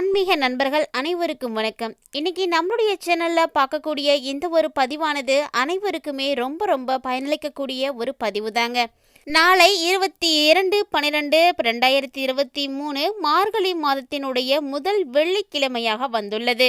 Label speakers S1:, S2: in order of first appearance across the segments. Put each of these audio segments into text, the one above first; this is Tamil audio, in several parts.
S1: ஆன்மீக நண்பர்கள் அனைவருக்கும் வணக்கம். இன்னைக்கு நம்மளுடைய சேனல்ல பார்க்கக்கூடிய இந்த ஒரு பதிவானது அனைவருக்குமே ரொம்ப ரொம்ப பயனளிக்கக்கூடிய ஒரு பதிவு தாங்க நாளை இருபத்தி இரண்டு பன்னிரெண்டு ரெண்டாயிரத்தி இருபத்தி மூணு மார்கழி மாதத்தினுடைய முதல் வெள்ளிக்கிழமையாக வந்துள்ளது.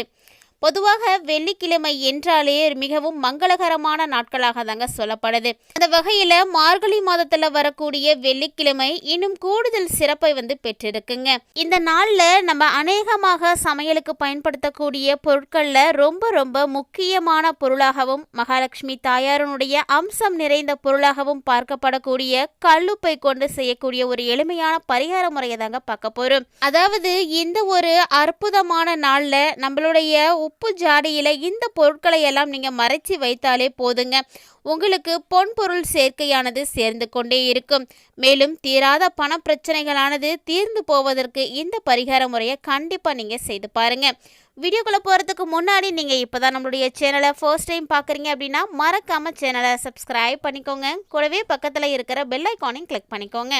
S1: பொதுவாக வெள்ளிக்கிழமை என்றாலே மிகவும் மங்களகரமான நாட்களாக தாங்க சொல்லப்படுது. அந்த வகையில் மார்கழி மாதத்தில் வரக்கூடிய வெள்ளிக்கிழமை இன்னும் கூடுதல் சிறப்பை வந்து பெற்றிருக்குங்க. இந்த நாளில் நம்ம அநேகமாக சமையலுக்கு பயன்படுத்தக்கூடிய பொருட்களில் ரொம்ப ரொம்ப முக்கியமான பொருளாகவும் மகாலட்சுமி தாயாரனுடைய அம்சம் நிறைந்த பொருளாகவும் பார்க்கப்படக்கூடிய கல்லுப்பை கொண்டு செய்யக்கூடிய ஒரு எளிமையான பரிகார முறையை தாங்க பார்க்க போகிறோம் அதாவது இந்த ஒரு அற்புதமான நாளில் நம்மளுடைய உப்பு ஜாடியில் இந்த பொருட்களை எல்லாம் நீங்கள் மறைச்சி வைத்தாலே போதுங்க. உங்களுக்கு பொன் பொருள் சேர்க்கையானது சேர்ந்து கொண்டே இருக்கும். மேலும் தீராத பண பிரச்சனைகளானது தீர்ந்து போவதற்கு இந்த பரிகார முறையை கண்டிப்பாக நீங்கள் செய்து பாருங்கள் வீடியோக்குள்ளே போகிறதுக்கு முன்னாடி நீங்கள் இப்போ தான் நம்மளுடைய சேனலை ஃபர்ஸ்ட் டைம் பார்க்குறீங்க அப்படின்னா மறக்காமல் சேனலை சப்ஸ்கிரைப் பண்ணிக்கோங்க. கூடவே பக்கத்தில் இருக்கிற பெல் ஐக்கானையும் கிளிக் பண்ணிக்கோங்க.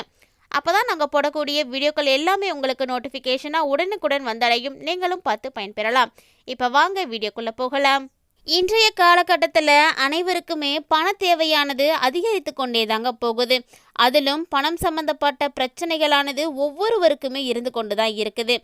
S1: அப்போ தான் நாங்கள் போடக்கூடிய வீடியோக்கள் எல்லாமே உங்களுக்கு நோட்டிஃபிகேஷனாக உடனுக்குடன் வந்தடையும். நீங்களும் பார்த்து பயன்பெறலாம். இப்போ வாங்க வீடியோக்குள்ளே போகலாம். இன்றைய காலகட்டத்தில் அனைவருக்குமே பண தேவையானது அதிகரித்து கொண்டே தாங்க போகுது. அதிலும் பணம் சம்பந்தப்பட்ட பிரச்சனைகளானது ஒவ்வொருவருக்குமே இருந்து கொண்டு தான் இருக்குது.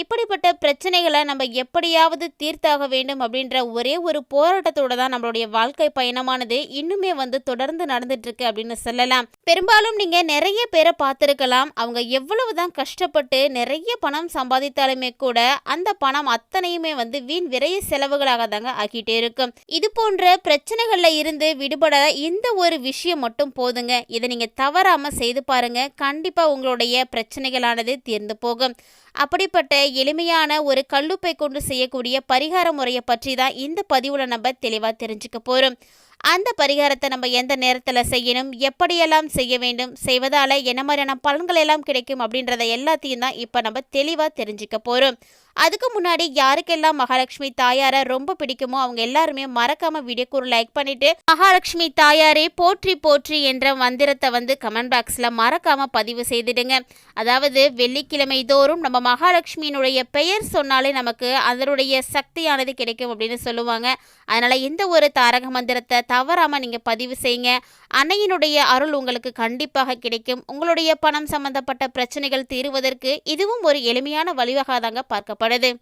S1: இப்படிப்பட்ட பிரச்சனைகளை நம்ம எப்படியாவது தீர்த்தாக வேண்டும் அப்படின்ற ஒரே ஒரு போராட்டத்தோட தான் நம்மளுடைய வாழ்க்கை பயணமானது இன்னுமே வந்து தொடர்ந்து நடந்துட்டு இருக்கு அப்படின்னு சொல்லலாம். பெரும்பாலும் நீங்க நிறைய பேரை பார்த்துருக்கலாம். அவங்க எவ்வளவுதான் கஷ்டப்பட்டு நிறைய பணம் சம்பாதித்தாலுமே கூட அந்த பணம் அத்தனையுமே வந்து வீண் விரைய செலவுகளாக தாங்க ஆகிட்டே இருக்கும். இது போன்ற பிரச்சனைகள்ல இருந்து விடுபட இந்த ஒரு விஷயம் மட்டும் போதுங்க. இதை நீங்க தவறாம செய்து பாருங்க. கண்டிப்பா உங்களுடைய பிரச்சனைகளானது தீர்ந்து போகும். அப்படிப்பட்ட எளிமையான ஒரு கல்லுப்பை கொண்டு செய்யக்கூடிய பரிகார முறையை பற்றி தான் இந்த பதிவில் நம்ம தெளிவாக தெரிஞ்சுக்க போகிறோம் அந்த பரிகாரத்தை நம்ம எந்த நேரத்தில் செய்யணும் எப்படியெல்லாம் செய்ய வேண்டும் செய்வதால் என்ன மாதிரியான பலன்கள் எல்லாம் கிடைக்கும் அப்படின்றத எல்லாத்தையும் தான் இப்போ நம்ம தெளிவாக தெரிஞ்சுக்க போகிறோம் அதுக்கு முன்னாடி யாருக்கெல்லாம் மகாலட்சுமி தாயாரை ரொம்ப பிடிக்குமோ அவங்க எல்லாருமே மறக்காம வீடியோக்கு ஒரு லைக் பண்ணிட்டு மகாலட்சுமி தாயாரே போற்றி போற்றி என்ற மந்திரத்தை வந்து கமெண்ட் பாக்ஸில் மறக்காம பதிவு செய்திடுங்க. அதாவது வெள்ளிக்கிழமை தோறும் நம்ம மகாலட்சுமியினுடைய பெயர் சொன்னாலே நமக்கு அதனுடைய சக்தியானது கிடைக்கும் அப்படின்னு சொல்லுவாங்க. அதனால இந்த ஒரு தாரக மந்திரத்தை தவறாம நீங்க பதிவு செய்யுங்க. அன்னையினுடைய அருள் உங்களுக்கு கண்டிப்பாக கிடைக்கும். உங்களுடைய பணம் சம்பந்தப்பட்ட பிரச்சனைகள் தீருவதற்கு இதுவும் ஒரு எளிமையான வழிவகை தாங்க பார்க்கப்படுது.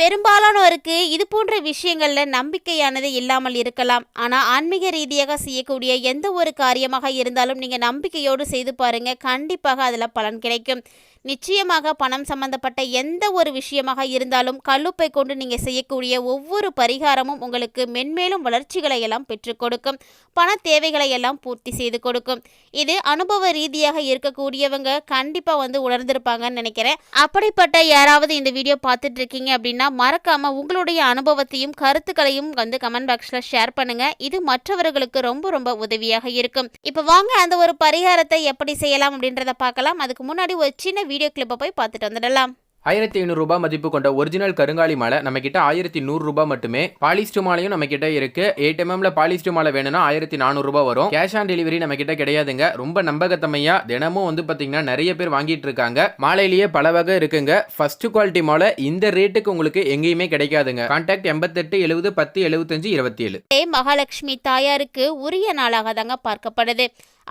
S1: பெரும்பாலானோருக்கு இது போன்ற விஷயங்களில் நம்பிக்கையானது இல்லாமல் இருக்கலாம். ஆனால் ஆன்மீக ரீதியாக செய்யக்கூடிய எந்த ஒரு காரியமாக இருந்தாலும் நீங்கள் நம்பிக்கையோடு செய்து பாருங்கள் கண்டிப்பாக அதில் பலன் கிடைக்கும். நிச்சயமாக பணம் சம்பந்தப்பட்ட எந்த ஒரு விஷயமாக இருந்தாலும் கல்லுப்பை கொண்டு நீங்கள் செய்யக்கூடிய ஒவ்வொரு பரிகாரமும் உங்களுக்கு மென்மேலும் வளர்ச்சிகளை எல்லாம் பெற்றுக் கொடுக்கும். பண தேவைகளை எல்லாம் பூர்த்தி செய்து கொடுக்கும். இது அனுபவ ரீதியாக இருக்கக்கூடியவங்க கண்டிப்பாக வந்து உணர்ந்திருப்பாங்கன்னு நினைக்கிறேன். அப்படிப்பட்ட யாராவது இந்த வீடியோ பார்த்துட்டு இருக்கீங்க அப்படின்னா மறக்காம உங்களுடைய அனுபவத்தையும் கருத்துக்களையும் வந்து கமெண்ட் பாக்ஸில் ஷேர் பண்ணுங்க. இது மற்றவர்களுக்கு ரொம்ப ரொம்ப உதவியாக இருக்கும். இப்போ வாங்க அந்த ஒரு பரிகாரத்தை எப்படி செய்யலாம் அப்படின்றத பார்க்கலாம். அதுக்கு முன்னாடி ஒரு சின்ன வீடியோ கிளிப்பை போய் பார்த்துட்டு வந்துடலாம்.
S2: ஆயிரத்தி ஐநூறுரூபா மதிப்பு கொண்ட ஒரிஜினல் கருங்காலி மாலை நம்ம கிட்ட ஆயிரத்தி நூறுரூபா மட்டுமே. பாலிஸ்டு மாலையும் நம்ம கிட்ட இருக்கு எயிட் எம்எம்ல பாலிஸ்டு மாலை வேணும்னா ஆயிரத்தி நானூறுரூபா வரும். கேஷ் ஆன் டெலிவரி நம்ம கிட்ட கிடையாதுங்க. ரொம்ப நம்பகத்தமையா தினமும் வந்து பாத்தீங்கன்னா நிறைய பேர் வாங்கிட்டு இருக்காங்க. மாலையிலேயே பல வகை இருக்குங்க. ஃபர்ஸ்ட் குவாலிட்டி மாலை இந்த ரேட்டுக்கு உங்களுக்கு எங்கேயுமே கிடைக்காதுங்க. கான்டாக்ட் எண்பத்தெட்டு எழுபது பத்து எழுபத்தஞ்சு இருபத்தி ஏழு
S1: மகாலட்சுமி தாயாருக்கு உரிய நாளாக தாங்க பார்க்கப்படுது.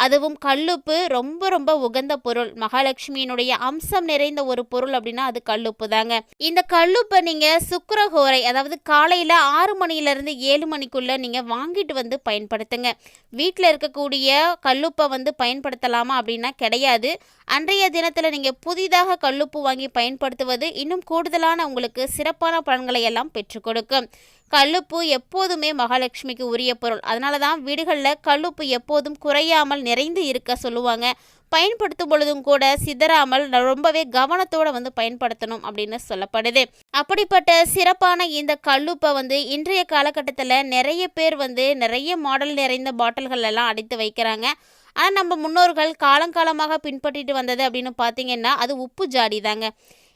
S1: அதுவும் கல்லுப்பு ரொம்ப ரொம்ப உகந்த பொருள். மகாலட்சுமியினுடைய அம்சம் நிறைந்த ஒரு பொருள் அப்படின்னா அது கல்லுப்பு தாங்க. இந்த கல்லுப்பை நீங்க சுக்கரஹோரை அதாவது காலையில ஆறு மணில இருந்து ஏழு மணிக்குள்ள நீங்க வாங்கிட்டு வந்து பயன்படுத்துங்க. வீட்டில் இருக்கக்கூடிய கல்லுப்பை வந்து பயன்படுத்தலாமா அப்படின்னா கிடையாது. அன்றைய தினத்தில் நீங்கள் புதிதாக கல்லுப்பு வாங்கி பயன்படுத்துவது இன்னும் கூடுதலான உங்களுக்கு சிறப்பான பலன்களை எல்லாம் பெற்றுக் கொடுக்கும். கல்லுப்பு எப்போதுமே மகாலட்சுமிக்கு உரிய பொருள். அதனால தான் வீடுகளில் கல்லுப்பு எப்போதும் குறையாமல் நிறைந்து இருக்க சொல்லுவாங்க. பயன்படுத்தும் பொழுதும் கூட சிதறாமல் ரொம்பவே கவனத்தோட வந்து பயன்படுத்தணும் அப்படின்னு சொல்லப்படுது. அப்படிப்பட்ட சிறப்பான இந்த கல்லுப்பை வந்து இன்றைய காலகட்டத்தில் நிறைய பேர் வந்து நிறைய மாடல் நிறைந்த பாட்டில்கள் எல்லாம் அடித்து வைக்கிறாங்க. ஆனால் நம்ம முன்னோர்கள் காலங்காலமாக பின்பற்றிட்டு வந்தது அப்படின்னு பார்த்தீங்கன்னா அது உப்பு ஜாடி தாங்க.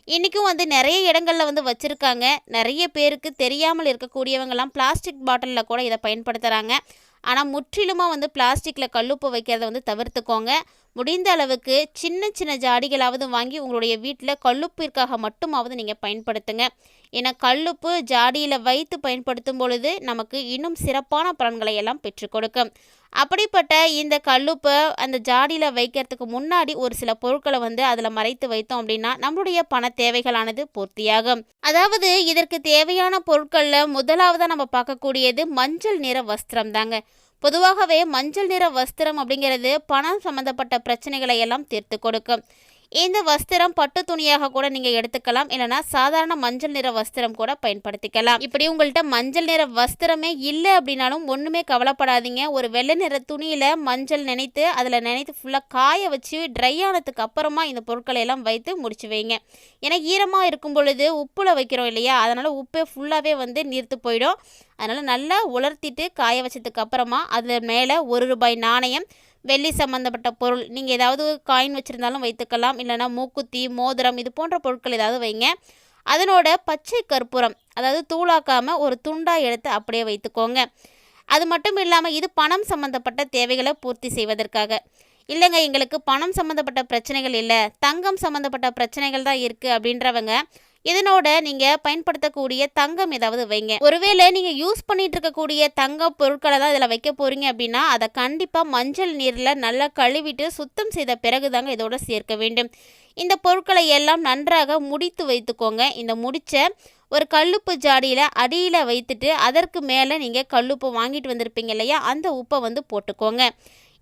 S1: இன்றைக்கும் வந்து நிறைய இடங்களில் வந்து வச்சுருக்காங்க. நிறைய பேருக்கு தெரியாமல் இருக்கக்கூடியவங்கலாம் பிளாஸ்டிக் பாட்டிலில் கூட இதை பயன்படுத்துகிறாங்க ஆனால் முற்றிலுமாக வந்து பிளாஸ்டிக்கில் கல்லுப்பு வைக்கிறத வந்து தவிர்த்துக்கோங்க. முடிந்த அளவுக்கு சின்ன சின்ன ஜாடிகளாவது வாங்கி உங்களுடைய வீட்டில் கல்லுப்பிற்காக மட்டுமாவது நீங்கள் பயன்படுத்துங்க. ஏன்னா கல்லுப்பு ஜாடியில் வைத்து பயன்படுத்தும் பொழுது நமக்கு இன்னும் சிறப்பான பலன்களை எல்லாம் பெற்றுக் கொடுக்கும். அப்படிப்பட்ட இந்த கல்லுப்பை அந்த ஜாடியில் வைக்கிறதுக்கு முன்னாடி ஒரு சில பொருட்களை வந்து அதில் மறைத்து வைத்தோம் அப்படின்னா நம்மளுடைய பண தேவைகளானது பூர்த்தியாகும். அதாவது இதற்கு தேவையான பொருட்களில் முதலாவதாக நம்ம பார்க்கக்கூடியது மஞ்சள் நிற வஸ்திரம் தாங்க பொதுவாகவே மஞ்சள் நிற வஸ்திரம் அப்படிங்கிறது பணம் சம்மந்தப்பட்ட பிரச்சனைகளை எல்லாம் தீர்த்து கொடுக்கும். இந்த வஸ்திரம் பட்டு துணியாக கூட நீங்கள் எடுத்துக்கலாம். இல்லைனா சாதாரண மஞ்சள் நிற வஸ்திரம் கூட பயன்படுத்திக்கலாம். இப்படி உங்கள்கிட்ட மஞ்சள் நிற வஸ்திரமே இல்லை அப்படின்னாலும் ஒன்றுமே கவலைப்படாதீங்க. ஒரு வெள்ளை நிற துணியில் மஞ்சள் நினைத்து அதில் நினைத்து ஃபுல்லாக காய வச்சு ட்ரை ஆனதுக்கு அப்புறமா இந்த பொருட்களை எல்லாம் வைத்து முடிச்சு வைங்க. ஏன்னா ஈரமாக இருக்கும் பொழுது உப்பில் வைக்கிறோம் இல்லையா? அதனால் உப்பே ஃபுல்லாகவே வந்து நீர்த்து போயிடும். அதனால் நல்லா உலர்த்திட்டு காய வச்சதுக்கு அப்புறமா அதில் மேலே ஒரு ரூபாய் நாணயம் வெள்ளி சம்மந்தப்பட்ட பொருள் நீங்கள் ஏதாவது காயின் வச்சுருந்தாலும் வைத்துக்கலாம். இல்லைனா மூக்குத்தி மோதிரம் இது போன்ற பொருட்கள் ஏதாவது வைங்க. அதனோட பச்சை கற்பூரம் அதாவது தூளாக்காமல் ஒரு துண்டாக எடுத்து அப்படியே வைத்துக்கோங்க. அது மட்டும் இல்லாமல் இது பணம் சம்மந்தப்பட்ட தேவைகளை பூர்த்தி செய்வதற்காக. இல்லைங்க எங்களுக்கு பணம் சம்மந்தப்பட்ட பிரச்சனைகள் இல்லை. தங்கம் சம்மந்தப்பட்ட பிரச்சனைகள் தான் இருக்குது அப்படின்றவங்க இதனோட நீங்கள் பயன்படுத்தக்கூடிய தங்கம் ஏதாவது வைங்க. ஒருவேளை நீங்கள் யூஸ் பண்ணிட்டு இருக்கக்கூடிய தங்க பொருட்களை தான் இதில் வைக்க போறீங்க அப்படின்னா அதை கண்டிப்பாக மஞ்சள் நீரில் நல்லா கழுவிட்டு சுத்தம் செய்த பிறகு தாங்க இதோட சேர்க்க வேண்டும். இந்த பொருட்களை எல்லாம் நன்றாக முடித்து வைத்துக்கோங்க. இந்த முடிச்ச ஒரு கல்லுப்பு ஜாடியில் அடியில் வைத்துட்டு அதற்கு மேலே நீங்கள் கல்லுப்பு வாங்கிட்டு வந்திருப்பீங்க இல்லையா? அந்த உப்பை வந்து போட்டுக்கோங்க.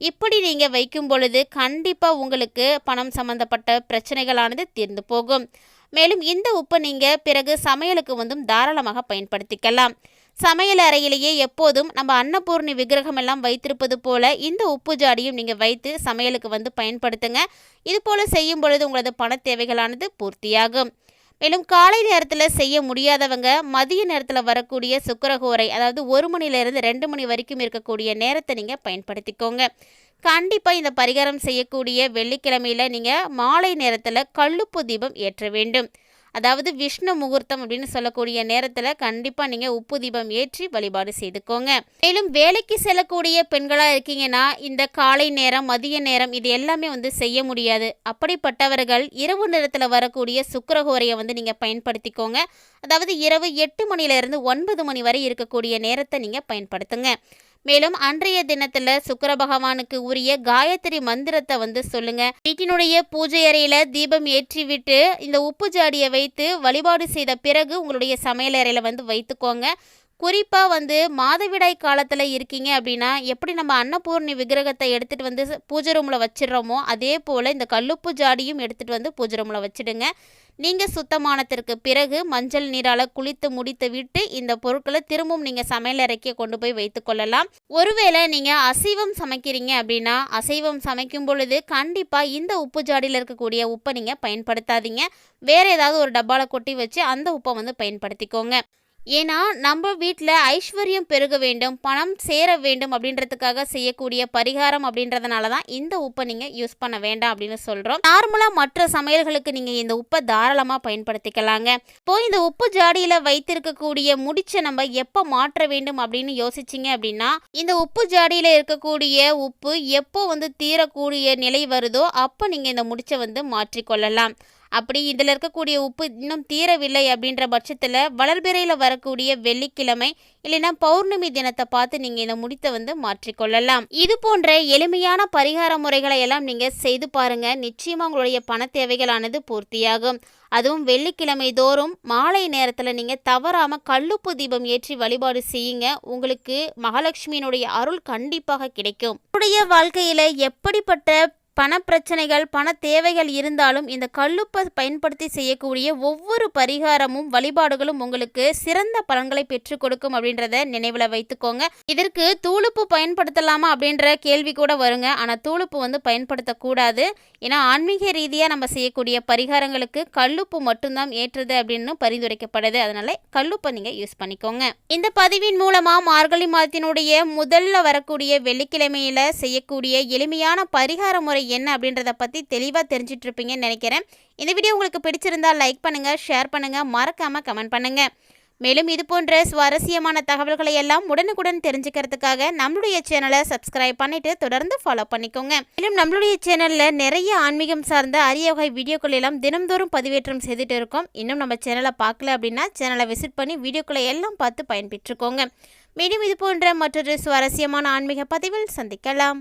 S1: இப்படி நீங்கள் வைக்கும் பொழுது கண்டிப்பாக உங்களுக்கு பணம் சம்மந்தப்பட்ட பிரச்சனைகளானது தீர்ந்து போகும். மேலும் இந்த உப்பை நீங்கள் பிறகு சமையலுக்கு வந்தும் தாராளமாக பயன்படுத்திக்கலாம். சமையல் அறையிலேயே எப்போதும் நம்ம அன்னபூர்ணி விக்கிரகம் எல்லாம் வைத்திருப்பது போல இந்த உப்பு ஜாடியும் நீங்கள் வைத்து சமையலுக்கு வந்து பயன்படுத்துங்க. இது போல செய்யும் பொழுது உங்களது பண தேவைகளானது பூர்த்தியாகும். மேலும் காலை நேரத்தில் செய்ய முடியாதவங்க மதிய நேரத்தில் வரக்கூடிய சுக்கரகோரை அதாவது ஒரு மணிலேருந்து ரெண்டு மணி வரைக்கும் இருக்கக்கூடிய நேரத்தை நீங்கள் பயன்படுத்திக்கோங்க. கண்டிப்பாக இந்த பரிகாரம் செய்யக்கூடிய வெள்ளிக்கிழமையில் நீங்கள் மாலை நேரத்தில் கல்லுப்பு தீபம் ஏற்ற வேண்டும். அதாவது விஷ்ணு முகூர்த்தம் அப்படின்னு சொல்லக்கூடிய நேரத்தில் கண்டிப்பாக நீங்கள் உப்பு தீபம் ஏற்றி வழிபாடு செய்துக்கோங்க. மேலும் வேலைக்கு செல்லக்கூடிய பெண்களாக இருக்கீங்கன்னா இந்த காலை நேரம் மதிய நேரம் இது எல்லாமே வந்து செய்ய முடியாது. அப்படிப்பட்டவர்கள் இரவு நேரத்தில் வரக்கூடிய சுக்கரகோரையை வந்து நீங்கள் பயன்படுத்திக்கோங்க. அதாவது இரவு எட்டு மணிலேருந்து ஒன்பது மணி வரை இருக்கக்கூடிய நேரத்தை நீங்கள் பயன்படுத்துங்க. மேலும் அன்றைய தினத்துல சுக்கர பகவானுக்கு உரிய காயத்ரி மந்திரத்தை வந்து சொல்லுங்க. வீட்டினுடைய பூஜை அறையில தீபம் ஏற்றி விட்டு இந்த உப்பு ஜாடியை வைத்து வழிபாடு செய்த பிறகு உங்களுடைய சமையல் அறையில வந்து வைத்துக்கோங்க. குறிப்பாக வந்து மாதவிடாய் காலத்தில் இருக்கீங்க அப்படின்னா எப்படி நம்ம அன்னபூர்ணி விக்கிரகத்தை எடுத்துகிட்டு வந்து பூஜை ரூமில் வச்சிடுறோமோ அதே போல் இந்த கல்லுப்பு ஜாடியும் எடுத்துகிட்டு வந்து பூஜை ரூமில் வச்சுடுங்க. நீங்கள் சுத்தமானத்திற்கு பிறகு மஞ்சள் நீரால் குளித்து முடித்து விட்டு இந்த பொருட்களை திரும்பவும் நீங்கள் சமையல் அறைக்கே கொண்டு போய் வைத்து கொள்ளலாம். ஒருவேளை நீங்கள் அசைவம் சமைக்கிறீங்க அப்படின்னா அசைவம் சமைக்கும் பொழுது கண்டிப்பாக இந்த உப்பு ஜாடியில் இருக்கக்கூடிய உப்பை நீங்கள் பயன்படுத்தாதீங்க. வேறு ஏதாவது ஒரு டப்பாவில் கொட்டி வச்சு அந்த உப்பை வந்து பயன்படுத்திக்கோங்க. ஏன்னா நம்ம வீட்டில் ஐஸ்வர்யம் பெருக வேண்டும் பணம் சேர வேண்டும் அப்படின்றதுக்காக செய்யக்கூடிய பரிகாரம் அப்படின்றதுனால தான் இந்த உப்பை நீங்கள் யூஸ் பண்ண வேண்டாம் அப்படின்னு சொல்கிறோம் நார்மலாக மற்ற சமையல்களுக்கு நீங்கள் இந்த உப்பை தாராளமாக பயன்படுத்திக்கலாங்க. இப்போ இந்த உப்பு ஜாடியில் வைத்திருக்கக்கூடிய முடிச்சை நம்ம எப்போ மாற்ற வேண்டும் அப்படின்னு யோசிச்சிங்க அப்படின்னா இந்த உப்பு ஜாடியில் இருக்கக்கூடிய உப்பு எப்போ வந்து தீரக்கூடிய நிலை வருதோ அப்போ நீங்கள் இந்த முடிச்சை வந்து மாற்றிக்கொள்ளலாம். அப்படி இதில் இருக்கக்கூடிய உப்பு இன்னும் தீரவில்லை அப்படின்ற பட்சத்தில் வளர்பிறையில் வரக்கூடிய வெள்ளிக்கிழமை இல்லைன்னா பௌர்ணமி தினத்தை பார்த்து நீங்கள் இந்த முடித்தை வந்து மாற்றிக்கொள்ளலாம். இது போன்ற எளிமையான பரிகார முறைகளை எல்லாம் நீங்கள் செய்து பாருங்கள் நிச்சயமாக உங்களுடைய பண தேவைகளானது பூர்த்தியாகும். அதுவும் வெள்ளிக்கிழமை தோறும் மாலை நேரத்தில் நீங்கள் தவறாமல் கல்லுப்பு தீபம் ஏற்றி வழிபாடு செய்யுங்க. உங்களுக்கு மகாலட்சுமியினுடைய அருள் கண்டிப்பாக கிடைக்கும். உங்களுடைய வாழ்க்கையில் எப்படிப்பட்ட பணப்பிரச்சனைகள் பண தேவைகள் இருந்தாலும் இந்த கல்லுப்பை பயன்படுத்தி செய்யக்கூடிய ஒவ்வொரு பரிகாரமும் வழிபாடுகளும் உங்களுக்கு சிறந்த பலன்களை பெற்றுக் கொடுக்கும் அப்படின்றத நினைவில் வைத்துக்கோங்க. இதற்கு தூளுப்பு பயன்படுத்தலாமா அப்படின்ற கேள்வி கூட வருங்க. ஆனால் தூளுப்பு வந்து பயன்படுத்தக்கூடாது. ஏன்னா ஆன்மீக ரீதியாக நம்ம செய்யக்கூடிய பரிகாரங்களுக்கு கல்லுப்பு மட்டும்தான் ஏற்றது அப்படின்னு பரிந்துரைக்கப்படுது. அதனால கல்லுப்பை நீங்கள் யூஸ் பண்ணிக்கோங்க. இந்த பதிவின் மூலமாக மார்கழி மாதத்தினுடைய முதல்ல வரக்கூடிய வெள்ளிக்கிழமையில் செய்யக்கூடிய எளிமையான பரிகார முறை என்ன அப்படின்றத பற்றி தெளிவாக தெரிஞ்சிட்ருப்பீங்கன்னு நினைக்கிறேன். இந்த வீடியோ உங்களுக்கு பிடிச்சிருந்தால் லைக் பண்ணுங்கள் ஷேர் பண்ணுங்கள் மறக்காமல் கமெண்ட் பண்ணுங்கள் மேலும் இது போன்ற சுவாரஸ்யமான தகவல்களை எல்லாம் உடனுக்குடன் தெரிஞ்சுக்கிறதுக்காக நம்மளுடைய சேனலை சப்ஸ்கிரைப் பண்ணிட்டு தொடர்ந்து ஃபாலோ பண்ணிக்கோங்க. மேலும் நம்மளுடைய சேனலில் நிறைய ஆன்மீகம் சார்ந்த அரிய வகை வீடியோக்கள் எல்லாம் தினம்தோறும் பதிவேற்றம் செய்துட்டு இருக்கோம். இன்னும் நம்ம சேனலை பார்க்கல அப்படின்னா சேனலை விசிட் பண்ணி வீடியோக்களை எல்லாம் பார்த்து பயன்பெற்றுக்கோங்க. மேலும் இது போன்ற மற்றொரு சுவாரஸ்யமான ஆன்மீக பதிவில் சந்திக்கலாம்.